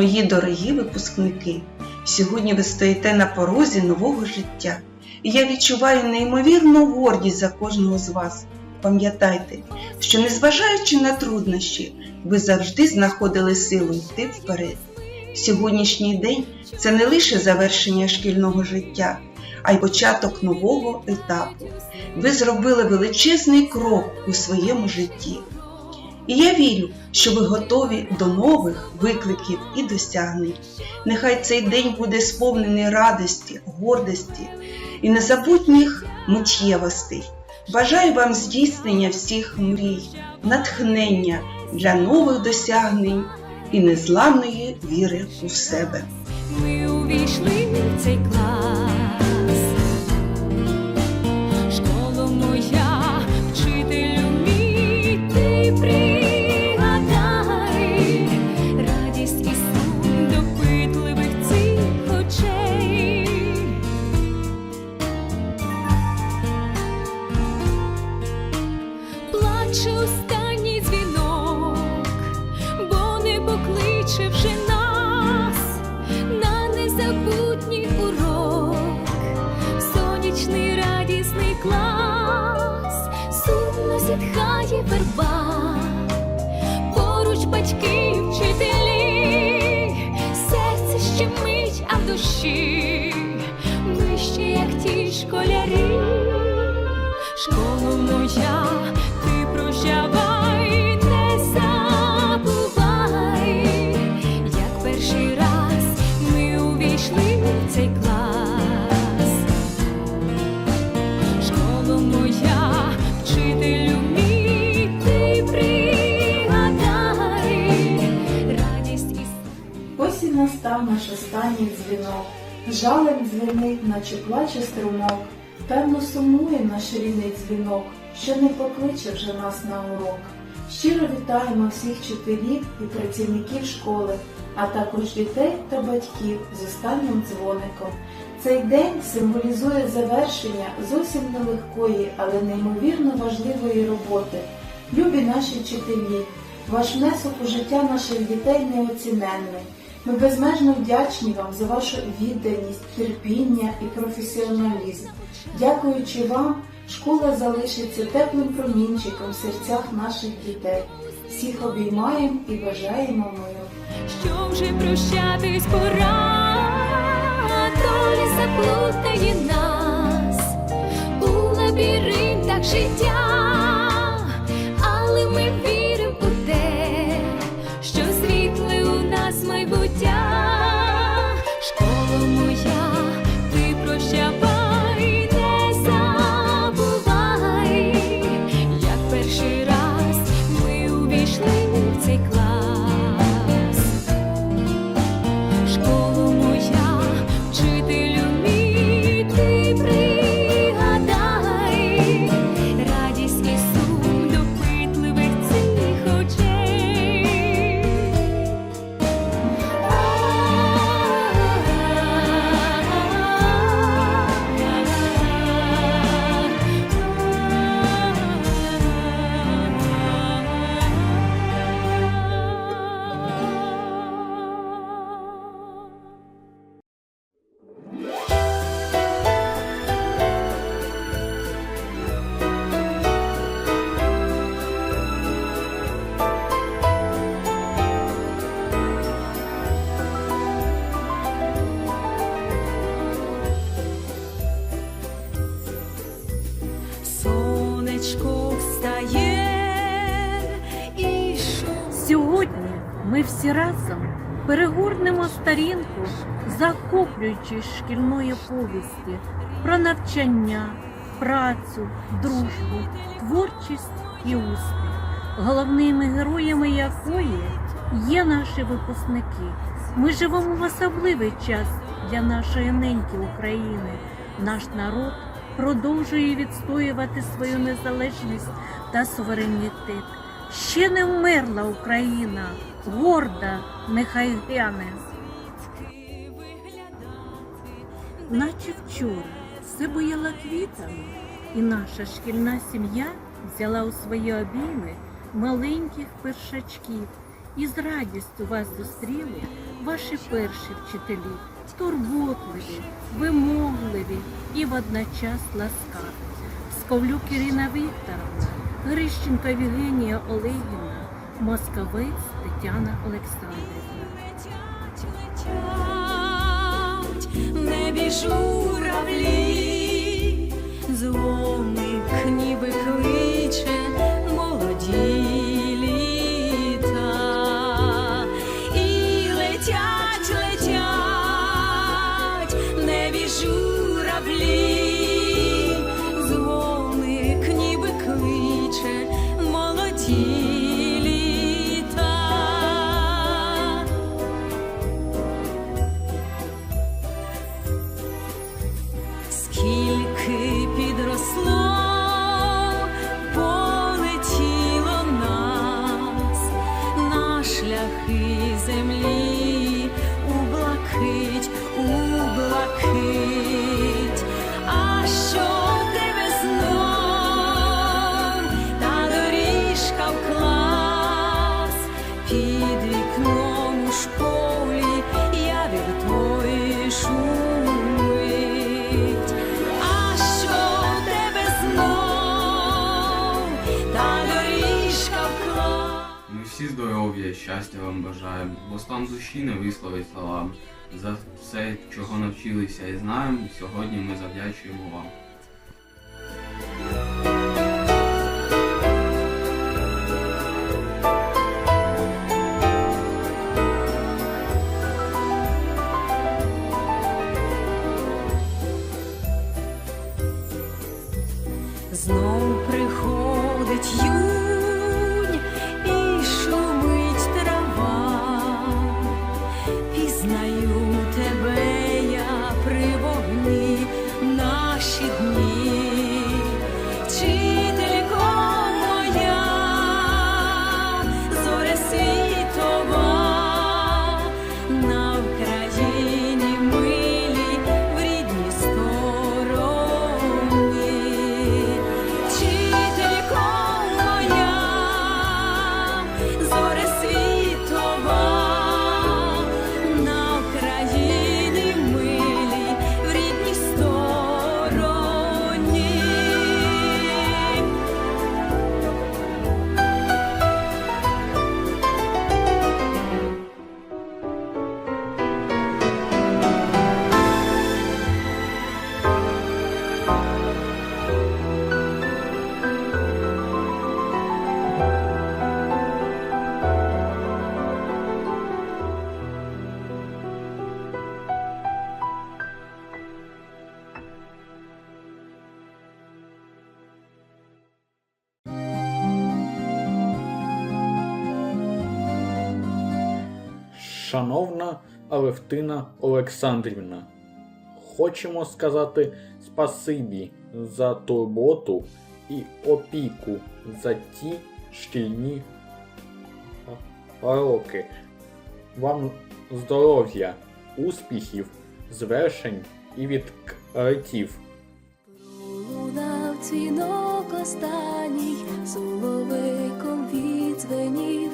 Мої дорогі випускники, сьогодні ви стоїте на порозі нового життя, і я відчуваю неймовірну гордість за кожного з вас. Пам'ятайте, що незважаючи на труднощі, ви завжди знаходили силу йти вперед. Сьогоднішній день це не лише завершення шкільного життя, а й початок нового етапу. Ви зробили величезний крок у своєму житті. І я вірю, що ви готові до нових викликів і досягнень. Нехай цей день буде сповнений радості, гордості і незабутніх миттєвостей. Бажаю вам здійснення всіх мрій, натхнення для нових досягнень і незламної віри у себе. Ми увійшли в цей клас. Зітхає верба, поруч батьки, вчителі, серце ще мить, а в душі ще як ті школярі. Школа моя, останній дзвінок. Жалем дзвенить, наче плаче струмок. Певно, сумує наш рідний дзвінок, що не покличе вже нас на урок. Щиро вітаємо всіх вчителів і працівників школи, а також дітей та батьків з останнім дзвоником. Цей день символізує завершення зовсім нелегкої, але неймовірно важливої роботи. Любі наші вчителі, ваш внесок у життя наших дітей неоціненний. Ми безмежно вдячні вам за вашу відданість, терпіння і професіоналізм. Дякуючи вам, школа залишиться теплим промінчиком в серцях наших дітей. Всіх обіймаємо і бажаємо миру. що вже прощатись пора, доля заплутає нас у лабіринтах життя, всі разом перегорнемо сторінку, захоплюючись шкільної повісті про навчання, працю, дружбу, творчість і успіх, головними героями якої є наші випускники. Ми живемо в особливий час для нашої неньки України. Наш народ продовжує відстоювати свою незалежність та суверенітет ще не вмерла Україна, горда нехай гляне. Наче вчора все бояла квітами, і наша шкільна сім'я взяла у свої обійми маленьких першачків і з радістю вас зустріли ваші перші вчителі, турботливі, вимогливі і водночас ласкаві. Сковлюк Ірина Вікторовна. Грищенка Вігенія Олегівна Москавець Тетяна Олександрівна. Летять, летять, не біжу равлі. que всі здоров'я, щастя вам бажаю, бо стан душі не висловить словами. За все, чого навчилися і знаємо, сьогодні ми завдячуємо вам. Шановна Алевтина Олександрівна, хочемо сказати спасибі за турботу і опіку за ті шкільні роки. Вам здоров'я, успіхів, звершень і відкритів. Пролунав останній, соловиком відзвенів.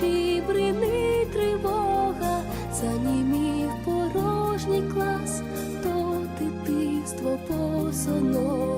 душі тривога, занімів порожній клас, то дитинство посоно.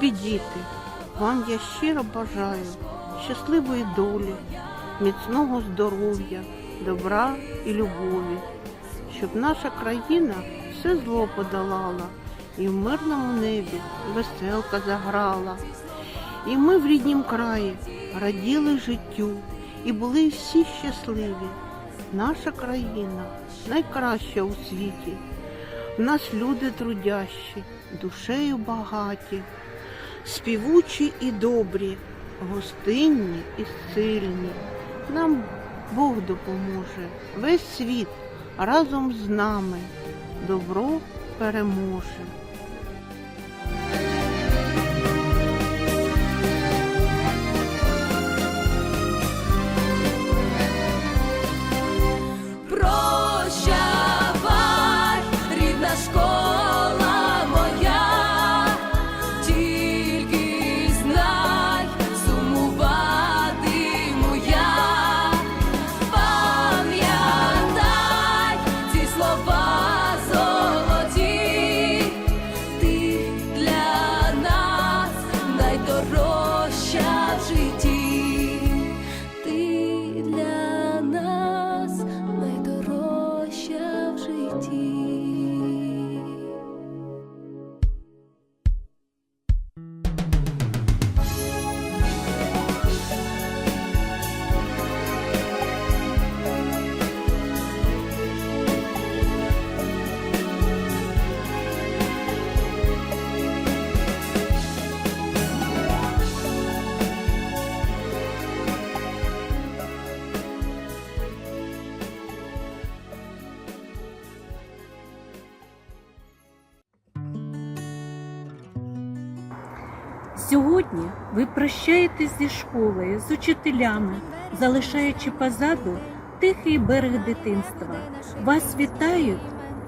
Любі діти, вам я щиро бажаю щасливої долі, міцного здоров'я, добра і любові, щоб наша країна все зло подолала і в мирному небі веселка заграла. І ми в ріднім краї раділи життю і були всі щасливі. Наша країна найкраща у світі. В нас люди трудящі, душею багаті, співучі і добрі, гостинні і сильні. Нам Бог допоможе, весь світ разом з нами добро переможе. Сьогодні ви прощаєтесь зі школою, з учителями, залишаючи позаду тихий берег дитинства. Вас вітають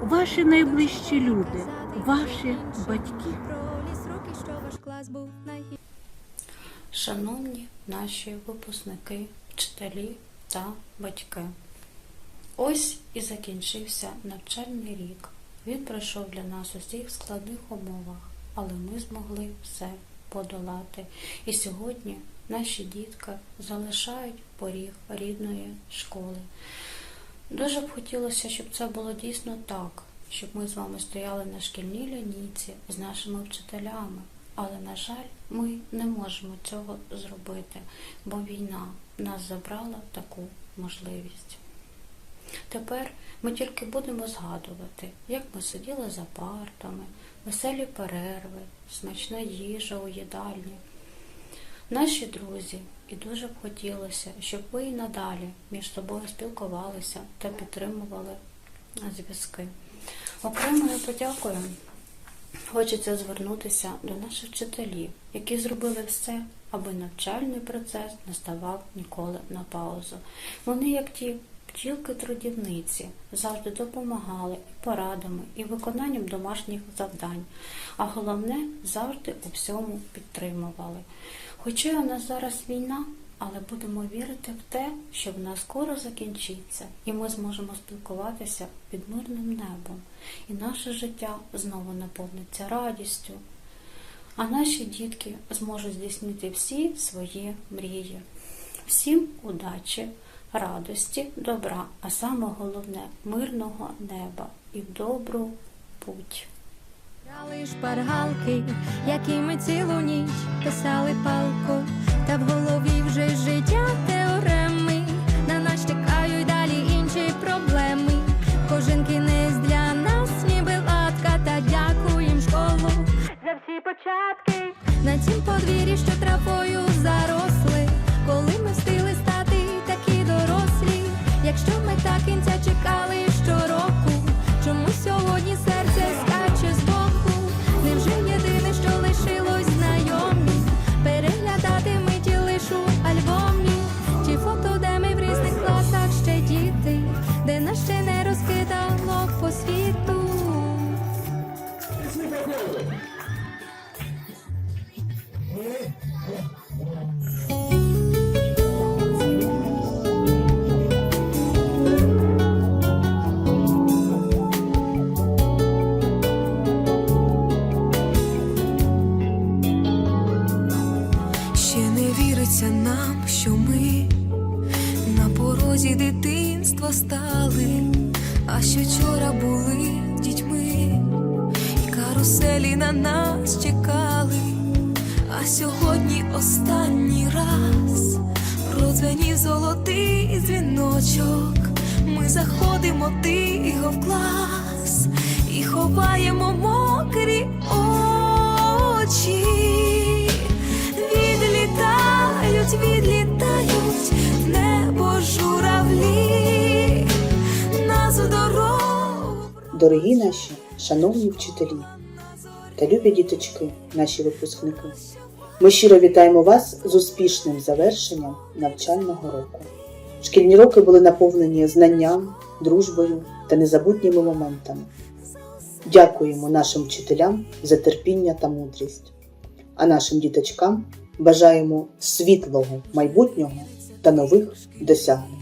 ваші найближчі люди, ваші батьки. Шановні наші випускники, вчителі та батьки. Ось і закінчився навчальний рік. Він пройшов для нас у всіх складних умовах, але ми змогли все подолати. І сьогодні наші дітки залишають поріг рідної школи. Дуже б хотілося, щоб це було дійсно так, щоб ми з вами стояли на шкільній лінійці з нашими вчителями. Але, на жаль, ми не можемо цього зробити, бо війна нас забрала таку можливість. Тепер ми тільки будемо згадувати, як ми сиділи за партами, веселі перерви, смачна їжа у їдальні. Наші друзі, і дуже б хотілося, щоб ви і надалі між собою спілкувалися та підтримували зв'язки. Окремою подякою хочеться звернутися до наших вчителів, які зробили все, аби навчальний процес не ставав ніколи на паузу. Вони, як ті бджілки-трудівниці, завжди допомагали і порадами, і виконанням домашніх завдань, а головне завжди у всьому підтримували. Хоча у нас зараз війна, але будемо вірити в те, що вона скоро закінчиться, і ми зможемо спілкуватися під мирним небом, і наше життя знову наповниться радістю, а наші дітки зможуть здійснити всі свої мрії. Всім удачі, радості, добра, а саме головне мирного неба і в добру путь. Брали шпаргалки, якими цілу ніч писали палку, та в голові вже життя теореми. На нас чекають далі інші проблеми. Кожен кінець для нас ніби латка, та дякуєм школу за всі початки. На цім подвір'ї, що травою кінця чекали друзі дитинства стали, а що вчора були дітьми, і каруселі на нас чекали, а сьогодні останній раз Родзвенів золотий дзвіночок. Ми заходимо тихо в клас і ховаємо мокрі очі. Відлітають, відлітають в небо нас у дорогу. Дорогі наші, шановні вчителі та любі діточки, наші випускники, ми щиро вітаємо вас з успішним завершенням навчального року. Шкільні роки були наповнені знанням, дружбою та незабутніми моментами. Дякуємо нашим вчителям за терпіння та мудрість, а нашим діточкам бажаємо світлого майбутнього та нових досягнень.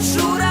журавлі,